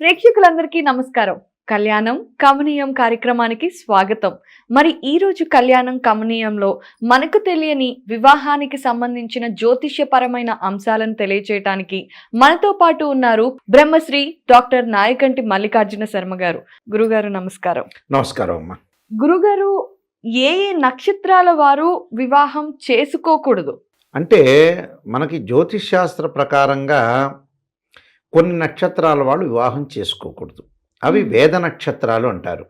ప్రేక్షకులందరికీ నమస్కారం. కళ్యాణం కమనీయం కార్యక్రమానికి స్వాగతం. మరి ఈ రోజు కళ్యాణం కమనీయంలో మనకు తెలియని వివాహానికి సంబంధించిన జ్యోతిష్యపరమైన అంశాలను తెలియచేయటానికి మనతో పాటు ఉన్నారు బ్రహ్మశ్రీ డాక్టర్ నాయకంటి మల్లికార్జున శర్మ గారు. గురుగారు నమస్కారం. నమస్కారం అమ్మా. గురుగారు ఏ ఏ నక్షత్రాల వారు వివాహం చేసుకోకూడదు? అంటే మనకి జ్యోతిష్ శాస్త్ర ప్రకారంగా కొన్ని నక్షత్రాల వాళ్ళు వివాహం చేసుకోకూడదు. అవి. వేద నక్షత్రాలు అంటారు.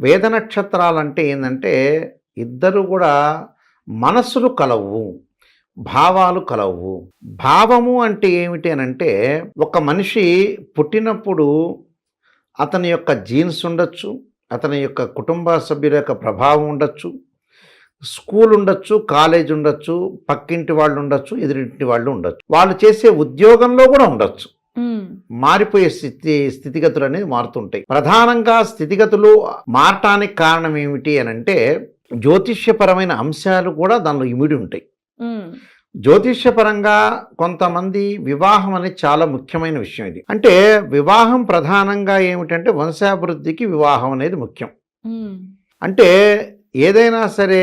వేద నక్షత్రాలు అంటే ఏంటంటే ఇద్దరు కూడా మనసులు కలవు భావాలు కలవు. భావము అంటే ఏమిటి అని అంటే ఒక మనిషి పుట్టినప్పుడు అతని యొక్క జీన్స్ ఉండొచ్చు అతని యొక్క కుటుంబ సభ్యుల యొక్క ప్రభావం ఉండొచ్చు స్కూల్ ఉండొచ్చు కాలేజ్ ఉండొచ్చు పక్కింటి వాళ్ళు ఉండొచ్చు ఎదురింటి వాళ్ళు ఉండొచ్చు. వాళ్ళు చేసే ఉద్యోగంలో కూడా ఉండొచ్చు. మారిపోయే స్థితి స్థితిగతులు అనేది మారుతుంటాయి. ప్రధానంగా స్థితిగతులు మారటానికి కారణం ఏమిటి అని అంటే జ్యోతిష్యపరమైన అంశాలు కూడా దానిలో ఇమిడి ఉంటాయి. జ్యోతిష్యపరంగా కొంతమంది వివాహం అనేది చాలా ముఖ్యమైన విషయం ఇది. అంటే వివాహం ప్రధానంగా ఏమిటంటే వంశాభివృద్ధికి వివాహం అనేది ముఖ్యం. అంటే ఏదైనా సరే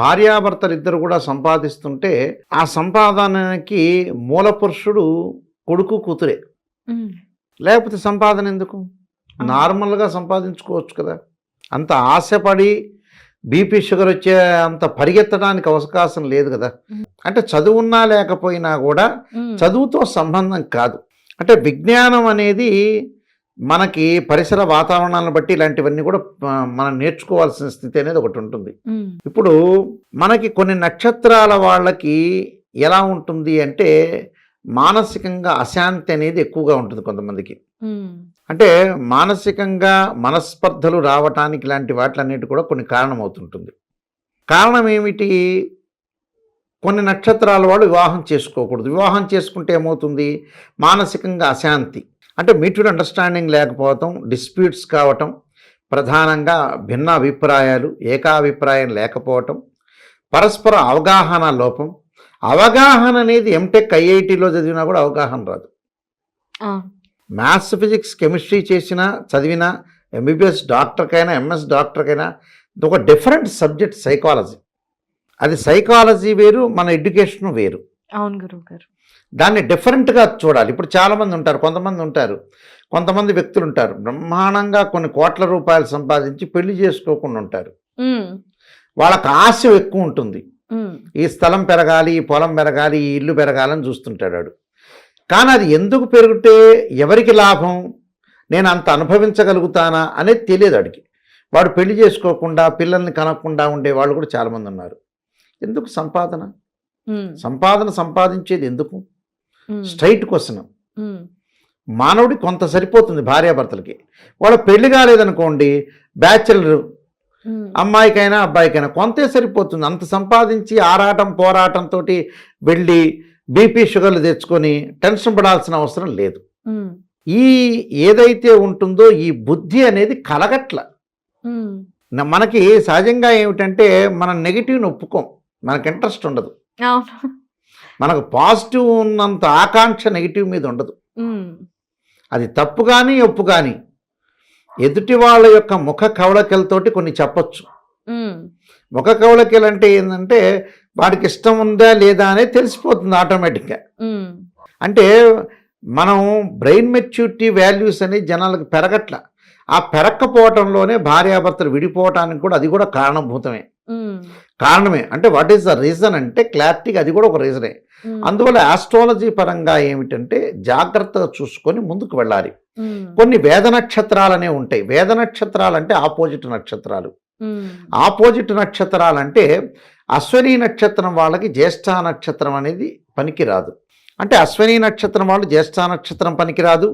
భార్యాభర్తలు ఇద్దరు కూడా సంపాదిస్తుంటే ఆ సంపాదనకి మూల పురుషుడు కొడుకు కూతురే. లేకపోతే సంపాదన ఎందుకు. నార్మల్గా సంపాదించుకోవచ్చు కదా అంత ఆశపడి బీపీ షుగర్ వచ్చే అంత పరిగెత్తడానికి అవకాశం లేదు కదా. అంటే చదువున్నా లేకపోయినా కూడా. చదువుతో సంబంధం కాదు అంటే విజ్ఞానం అనేది మనకి పరిసర వాతావరణాలను బట్టి ఇలాంటివన్నీ కూడా మనం నేర్చుకోవాల్సిన స్థితి అనేది ఒకటి ఉంటుంది ఇప్పుడు మనకి కొన్ని నక్షత్రాల వాళ్ళకి ఎలా ఉంటుంది అంటే మానసికంగా అశాంతి అనేది ఎక్కువగా ఉంటుంది కొంతమందికి. అంటే మానసికంగా మనస్పర్ధలు రావటానికి ఇలాంటి వాటిలన్నిటి కూడా కొన్ని కారణం అవుతుంటుంది కారణం ఏమిటి? కొన్ని నక్షత్రాల వాళ్ళు వివాహం చేసుకోకూడదు. వివాహం చేసుకుంటే ఏమవుతుంది? మానసికంగా అశాంతి. అంటే మ్యూచువల్ అండర్స్టాండింగ్ లేకపోవటం డిస్ప్యూట్స్ కావటం ప్రధానంగా భిన్న అభిప్రాయాలు ఏకాభిప్రాయం లేకపోవటం పరస్పర అవగాహన లోపం అవగాహన అనేది ఎంటెక్ ఐఐటిలో చదివినా కూడా అవగాహన రాదు. మ్యాథ్స్ ఫిజిక్స్ కెమిస్ట్రీ చేసినా చదివినా ఎంబీబీఎస్ డాక్టర్కైనా ఎంఎస్ డాక్టర్కైనా ఇది ఒక డిఫరెంట్ సబ్జెక్ట్ సైకాలజీ అది సైకాలజీ వేరు మన ఎడ్యుకేషన్ వేరు. అవును గురువు గారు. దాన్ని డిఫరెంట్గా చూడాలి. ఇప్పుడు చాలామంది ఉంటారు కొంతమంది ఉంటారు కొంతమంది వ్యక్తులు ఉంటారు. బ్రహ్మాండంగా కొన్ని కోట్ల రూపాయలు సంపాదించి పెళ్ళి చేసుకోకుండా ఉంటారు. వాళ్ళకి ఆశ ఎక్కువ ఉంటుంది. ఈ స్థలం పెరగాలి ఈ పొలం పెరగాలి ఈ ఇల్లు పెరగాలని చూస్తుంటాడు వాడు. కానీ అది ఎందుకు పెరిగితే ఎవరికి లాభం? నేను అంత అనుభవించగలుగుతానా అనేది తెలియదు వాడికి. వాడు పెళ్ళి చేసుకోకుండా పిల్లల్ని కనకుండా ఉండే వాళ్ళు కూడా చాలామంది ఉన్నారు. ఎందుకు సంపాదన? సంపాదన సంపాదించేది ఎందుకు? Straight question. మానవుడి కొంత సరిపోతుంది భార్యాభర్తలకి. వాళ్ళ పెళ్ళి కాలేదనుకోండి బ్యాచులర్. అమ్మాయికైనా అబ్బాయికైనా కొంతే సరిపోతుంది. అంత సంపాదించి ఆరాటం పోరాటంతో వెళ్ళి బీపీ షుగర్లు తెచ్చుకొని టెన్షన్ పడాల్సిన అవసరం లేదు. ఈ ఏదైతే ఉంటుందో ఈ బుద్ధి అనేది కలగట్ల. మనకి సహజంగా ఏమిటంటే మనం నెగిటివ్ని ఒప్పుకోం. మనకు ఇంట్రెస్ట్ ఉండదు. మనకు పాజిటివ్ ఉన్నంత ఆకాంక్ష నెగిటివ్ మీద ఉండదు. అది తప్పు కానీ ఒప్పు కానీ ఎదుటి వాళ్ళ యొక్క ముఖ కవళకలతోటి కొన్ని చెప్పొచ్చు. ముఖ కవళకలు అంటే ఏంటంటే వాడికి ఇష్టం ఉందా లేదా అనేది తెలిసిపోతుంది ఆటోమేటిక్గా. అంటే మనం బ్రెయిన్ మెచ్యూరిటీ వాల్యూస్ అనేది జనాలకు పెరగట్ల ఆ పెరక్కపోవటంలోనే భార్యాభర్తలు విడిపోవటానికి కూడా అది కూడా కారణభూతమే. కారణమే అంటే వాట్ ఈస్ ద రీజన్ అంటే క్లారిటీగా అది కూడా ఒక రీజనే. అందువల్ల ఆస్ట్రాలజీ పరంగా ఏమిటంటే జాగ్రత్తగా చూసుకొని ముందుకు వెళ్ళాలి. కొన్ని వేద నక్షత్రాలు అనేవి ఉంటాయి వేద నక్షత్రాలు అంటే ఆపోజిట్ నక్షత్రాలు. ఆపోజిట్ నక్షత్రాలు అంటే అశ్వని నక్షత్రం వాళ్ళకి జ్యేష్ఠ నక్షత్రం అనేది పనికిరాదు అంటే అశ్వని నక్షత్రం వాళ్ళు జ్యేష్ఠ నక్షత్రం పనికిరాదు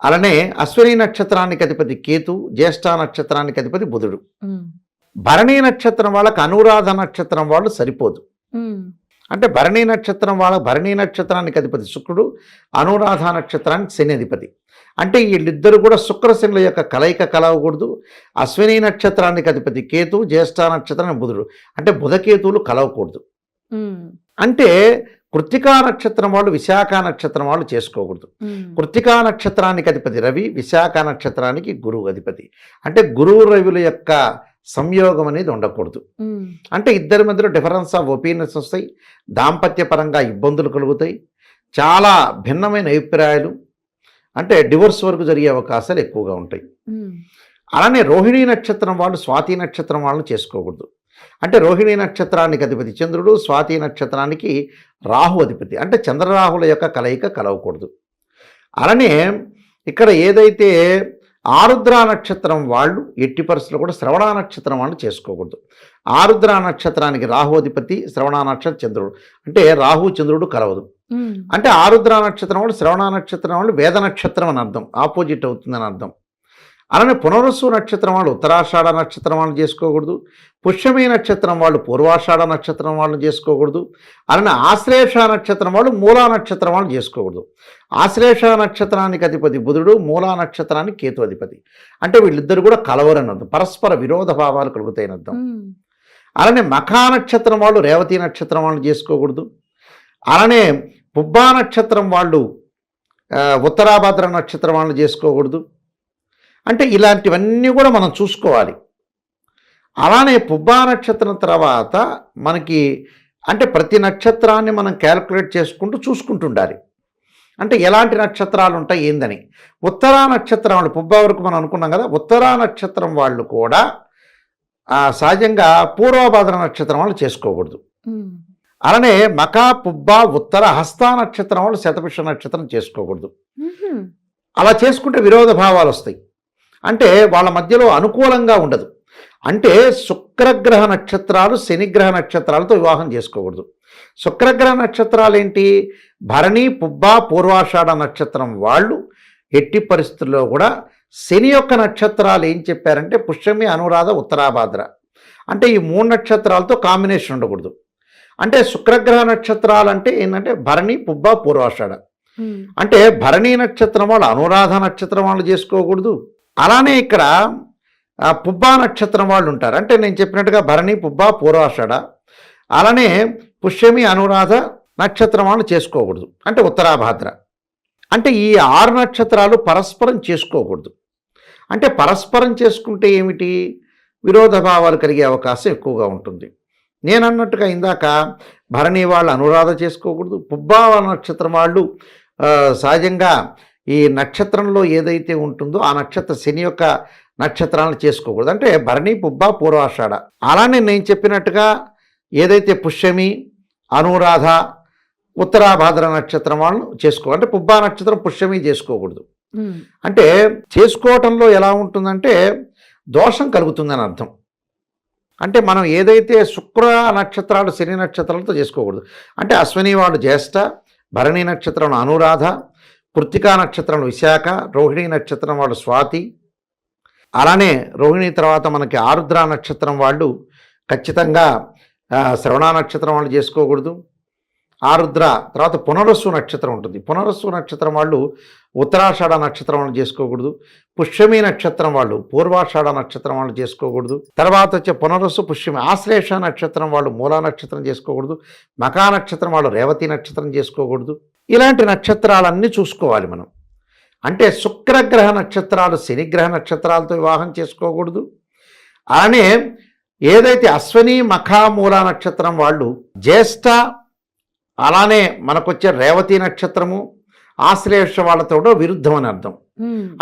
అలానే అశ్వని నక్షత్రానికి అధిపతి కేతు జ్యేష్ఠ నక్షత్రానికి అధిపతి బుధుడు. భరణీ నక్షత్రం వాళ్ళకి అనురాధ నక్షత్రం వాళ్ళు సరిపోదు. అంటే భరణీ నక్షత్రం వాళ్ళ భరణీ నక్షత్రానికి అధిపతి శుక్రుడు అనురాధ నక్షత్రానికి శని అధిపతి. అంటే వీళ్ళిద్దరు కూడా శుక్రశనుల యొక్క కలయిక కలవకూడదు. అశ్విని నక్షత్రానికి అధిపతి కేతు జ్యేష్ఠ నక్షత్రానికి బుధుడు. అంటే బుధకేతువులు కలవకూడదు. అంటే కృత్తికా నక్షత్రం వాళ్ళు విశాఖ నక్షత్రం వాళ్ళు చేసుకోకూడదు. కృత్తికా నక్షత్రానికి అధిపతి రవి విశాఖ నక్షత్రానికి గురువు అధిపతి. అంటే గురువు రవిల యొక్క సంయోగం అనేది ఉండకూడదు. అంటే ఇద్దరి మధ్యలో డిఫరెన్స్ ఆఫ్ ఒపీనియన్స్ వస్తాయి దాంపత్యపరంగా ఇబ్బందులు కలుగుతాయి చాలా భిన్నమైన అభిప్రాయాలు అంటే డివోర్స్ వరకు జరిగే అవకాశాలు ఎక్కువగా ఉంటాయి. అలానే రోహిణీ నక్షత్రం వాళ్ళు స్వాతి నక్షత్రం వాళ్ళని చేసుకోకూడదు. అంటే రోహిణీ నక్షత్రానికి అధిపతి చంద్రుడు స్వాతి నక్షత్రానికి రాహు అధిపతి అంటే చంద్రరాహుల యొక్క కలయిక కలవకూడదు. అలానే ఇక్కడ ఏదైతే ఆరుద్ర నక్షత్రం వాళ్ళు ఎట్టి పరిస్థితుల్లో కూడా శ్రవణ నక్షత్రం వాళ్ళు చేసుకోకూడదు. ఆరుద్ర నక్షత్రానికి రాహు అధిపతి శ్రవణ నక్షత్రం చంద్రుడు. అంటే రాహు చంద్రుడు కలవదు. అంటే ఆరుద్ర నక్షత్రం వాళ్ళు శ్రవణ నక్షత్రం వాళ్ళు వేద నక్షత్రం అని అర్థం. ఆపోజిట్ అవుతుందని అర్థం. అలానే పునరుసు నక్షత్రం వాళ్ళు ఉత్తరాషాఢ నక్షత్రం వాళ్ళు చేసుకోకూడదు. పుష్యమి నక్షత్రం వాళ్ళు పూర్వాషాఢ నక్షత్రం వాళ్ళు చేసుకోకూడదు. అలానే ఆశ్లేష నక్షత్రం వాళ్ళు మూలా నక్షత్రం వాళ్ళు చేసుకోకూడదు. ఆశ్లేష నక్షత్రానికి అధిపతి బుధుడు మూలా నక్షత్రానికి కేతు అధిపతి. అంటే వీళ్ళిద్దరు కూడా కలవరని అర్థం పరస్పర విరోధ భావాలు కలుగుతాయని అర్థం అలానే మఖా నక్షత్రం వాళ్ళు రేవతి నక్షత్రం వాళ్ళు చేసుకోకూడదు. అలానే పుబ్బా నక్షత్రం వాళ్ళు ఉత్తరాభద్ర నక్షత్రం వాళ్ళు చేసుకోకూడదు. అంటే ఇలాంటివన్నీ కూడా మనం చూసుకోవాలి. అలానే పుబ్బా నక్షత్రం తర్వాత మనకి అంటే ప్రతి నక్షత్రాన్ని మనం క్యాలిక్యులేట్ చేసుకుంటూ చూసుకుంటూ ఉండాలి అంటే ఎలాంటి నక్షత్రాలు ఉంటాయి ఏందని. ఉత్తరా నక్షత్రం వాళ్ళు పుబ్బా వరకు మనం అనుకున్నాం కదా ఉత్తరా నక్షత్రం వాళ్ళు కూడా సహజంగా పూర్వభాద్ర నక్షత్రం వాళ్ళు చేసుకోకూడదు. అలానే మకా పుబ్బా ఉత్తర హస్త నక్షత్రం వాళ్ళు శతపుష నక్షత్రం చేసుకోకూడదు. అలా చేసుకుంటే విరోధ భావాలు వస్తాయి. అంటే వాళ్ళ మధ్యలో అనుకూలంగా ఉండదు. అంటే శుక్రగ్రహ నక్షత్రాలు శనిగ్రహ నక్షత్రాలతో వివాహం చేసుకోకూడదు. శుక్రగ్రహ నక్షత్రాలు ఏంటి భరణి పుబ్బ పూర్వాషాఢ నక్షత్రం వాళ్ళు ఎట్టి పరిస్థితుల్లో కూడా శని యొక్క నక్షత్రాలు ఏం చెప్పారంటే పుష్యమి అనురాధ ఉత్తరాభాద్ర. అంటే ఈ మూడు నక్షత్రాలతో కాంబినేషన్ ఉండకూడదు. అంటే శుక్రగ్రహ నక్షత్రాలు అంటే ఏంటంటే భరణి పుబ్బ పూర్వాషాఢ. అంటే భరణి నక్షత్రం వాళ్ళు అనురాధ నక్షత్రం వాళ్ళు చేసుకోకూడదు. అలానే ఇక్కడ పుబ్బా నక్షత్రం వాళ్ళు ఉంటారు. అంటే నేను చెప్పినట్టుగా భరణి పుబ్బా పూర్వాషాఢ. అలానే పుష్యమి అనురాధ నక్షత్రం వాళ్ళు చేసుకోకూడదు. అంటే ఉత్తరాభాద్ర. అంటే ఈ ఆరు నక్షత్రాలు పరస్పరం చేసుకోకూడదు. అంటే పరస్పరం చేసుకుంటే ఏమిటి? విరోధ భావాలు కలిగే అవకాశం ఎక్కువగా ఉంటుంది. నేను అన్నట్టుగా ఇందాక భరణి వాళ్ళు అనురాధ చేసుకోకూడదు పుబ్బా నక్షత్రం వాళ్ళు సహజంగా ఈ నక్షత్రంలో ఏదైతే ఉంటుందో ఆ నక్షత్ర శని యొక్క నక్షత్రాలను చేసుకోకూడదు. అంటే భరణి పుబ్బ పూర్వాషాఢ. అలానే నేను చెప్పినట్టుగా ఏదైతే పుష్యమి అనురాధ ఉత్తరాభాద్ర నక్షత్రం వాళ్ళను చేసుకో అంటే పుబ్బా నక్షత్రం పుష్యమి చేసుకోకూడదు. అంటే చేసుకోవటంలో ఎలా ఉంటుందంటే దోషం కలుగుతుందని అర్థం. అంటే మనం ఏదైతే శుక్ర నక్షత్రాలు శని నక్షత్రాలతో చేసుకోకూడదు. అంటే అశ్విని వాళ్ళు జ్యేష్ఠ భరణి నక్షత్రం అనురాధ కృత్తికా నక్షత్రం విశాఖ రోహిణి నక్షత్రం వాళ్ళు స్వాతి. అలానే రోహిణి తర్వాత మనకి ఆరుద్ర నక్షత్రం వాళ్ళు ఖచ్చితంగా శ్రవణ నక్షత్రం వాళ్ళు చేసుకోకూడదు. ఆరుద్ర తర్వాత పునరస్సు నక్షత్రం ఉంటుంది. పునరస్సు నక్షత్రం వాళ్ళు ఉత్తరాషాఢ నక్షత్రం వాళ్ళు చేసుకోకూడదు. పుష్యమి నక్షత్రం వాళ్ళు పూర్వాషాఢ నక్షత్రం వాళ్ళు చేసుకోకూడదు. తర్వాత వచ్చే పునరస్సు పుష్యమి ఆశ్లేష నక్షత్రం వాళ్ళు మూలా నక్షత్రం చేసుకోకూడదు. మకా నక్షత్రం వాళ్ళు రేవతి నక్షత్రం చేసుకోకూడదు. ఇలాంటి నక్షత్రాలన్నీ చూసుకోవాలి మనం. అంటే శుక్రగ్రహ నక్షత్రాలు శనిగ్రహ నక్షత్రాలతో వివాహం చేసుకోకూడదు. అలానే ఏదైతే అశ్వని మఖా మూల నక్షత్రం వాళ్ళు జ్యేష్ఠ అలానే మనకొచ్చే రేవతి నక్షత్రము ఆశ్లేష వాళ్ళతో కూడా విరుద్ధం అని అర్థం.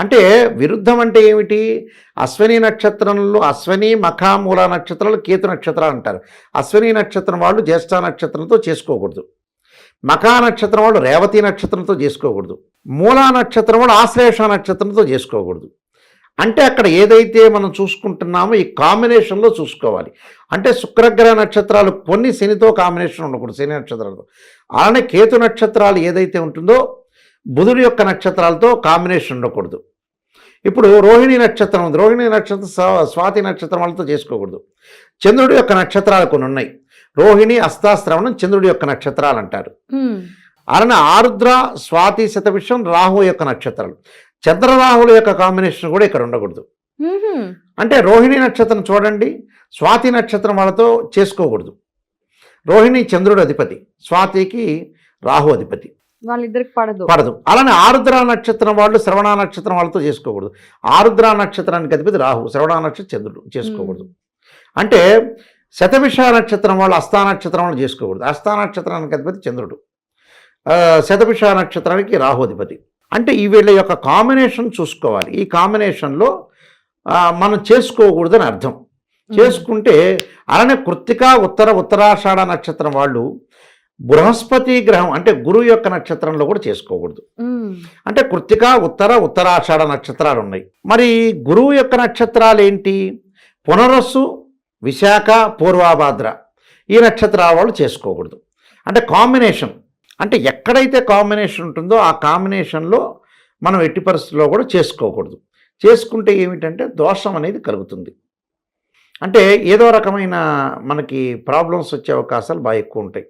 అంటే విరుద్ధం అంటే ఏమిటి? అశ్వని నక్షత్రంలో అశ్వని మఖా మూల నక్షత్రాలు కేతు నక్షత్రాలు అంటారు. అశ్వని నక్షత్రం వాళ్ళు జ్యేష్ఠ నక్షత్రంతో చేసుకోకూడదు. మఖా నక్షత్రం వాళ్ళు రేవతి నక్షత్రంతో చేసుకోకూడదు. మూలా నక్షత్రం వాళ్ళు ఆశ్లేష నక్షత్రంతో చేసుకోకూడదు. అంటే అక్కడ ఏదైతే మనం చూసుకుంటున్నామో ఈ కాంబినేషన్లో చూసుకోవాలి. అంటే శుక్రగ్రహ నక్షత్రాలు కొన్ని శనితో కాంబినేషన్ ఉండకూడదు శని నక్షత్రాలతో. అలానే కేతు నక్షత్రాలు ఏదైతే ఉంటుందో బుధుడి యొక్క నక్షత్రాలతో కాంబినేషన్ ఉండకూడదు. ఇప్పుడు రోహిణి నక్షత్రం ఉంది. రోహిణి నక్షత్రం స్వాతి నక్షత్రం వాళ్ళతో చేసుకోకూడదు. చంద్రుడి యొక్క నక్షత్రాలు కొన్ని ఉన్నాయి. రోహిణి అస్తాశ్రవణం చంద్రుడి యొక్క నక్షత్రాలు అంటారు అలానే ఆరుద్ర స్వాతి శతవిషం రాహు యొక్క నక్షత్రాలు. చంద్రరాహుల యొక్క కాంబినేషన్ కూడా ఇక్కడ ఉండకూడదు. అంటే రోహిణి నక్షత్రం చూడండి స్వాతి నక్షత్రం వాళ్ళతో చేసుకోకూడదు. రోహిణి చంద్రుడు అధిపతి స్వాతికి రాహు అధిపతి. వాళ్ళిద్దరికి పడదు. పడదు. అలానే ఆరుద్ర నక్షత్రం వాళ్ళు శ్రవణ నక్షత్రం వాళ్ళతో చేసుకోకూడదు. ఆరుద్ర నక్షత్రానికి అధిపతి రాహు శ్రవణ నక్షత్రం చంద్రుడు చేసుకోకూడదు. అంటే శతభిష నక్షత్రం వాళ్ళు అస్థా నక్షత్రం వాళ్ళు చేసుకోకూడదు. అస్థా నక్షత్రానికి అధిపతి చంద్రుడు. ఆ, శతభిష నక్షత్రానికి రాహు అధిపతి అంటే ఈ వీళ్ళ యొక్క కాంబినేషన్ చూసుకోవాలి. ఈ కాంబినేషన్లో మనం చేసుకోకూడదని అర్థం. చేసుకుంటే అలానే కృత్తిక ఉత్తర ఉత్తరాషాఢ నక్షత్రం వాళ్ళు బృహస్పతి గ్రహం అంటే గురువు యొక్క నక్షత్రంలో కూడా చేసుకోకూడదు. అంటే కృత్తిక ఉత్తర ఉత్తరాషాఢ నక్షత్రాలు ఉన్నాయి మరి గురువు యొక్క నక్షత్రాలు ఏంటి పునరస్సు విశాఖ పూర్వాభాద్ర. ఈ నక్షత్రాల వాళ్ళు చేసుకోకూడదు. అంటే కాంబినేషన్. అంటే ఎక్కడైతే కాంబినేషన్ ఉంటుందో ఆ కాంబినేషన్లో మనం ఎట్టి పరిస్థితుల్లో కూడా చేసుకోకూడదు. చేసుకుంటే ఏమిటంటే దోషం అనేది కలుగుతుంది. అంటే ఏదో రకమైన మనకి ప్రాబ్లమ్స్ వచ్చే అవకాశాలు బాగా ఎక్కువ ఉంటాయి.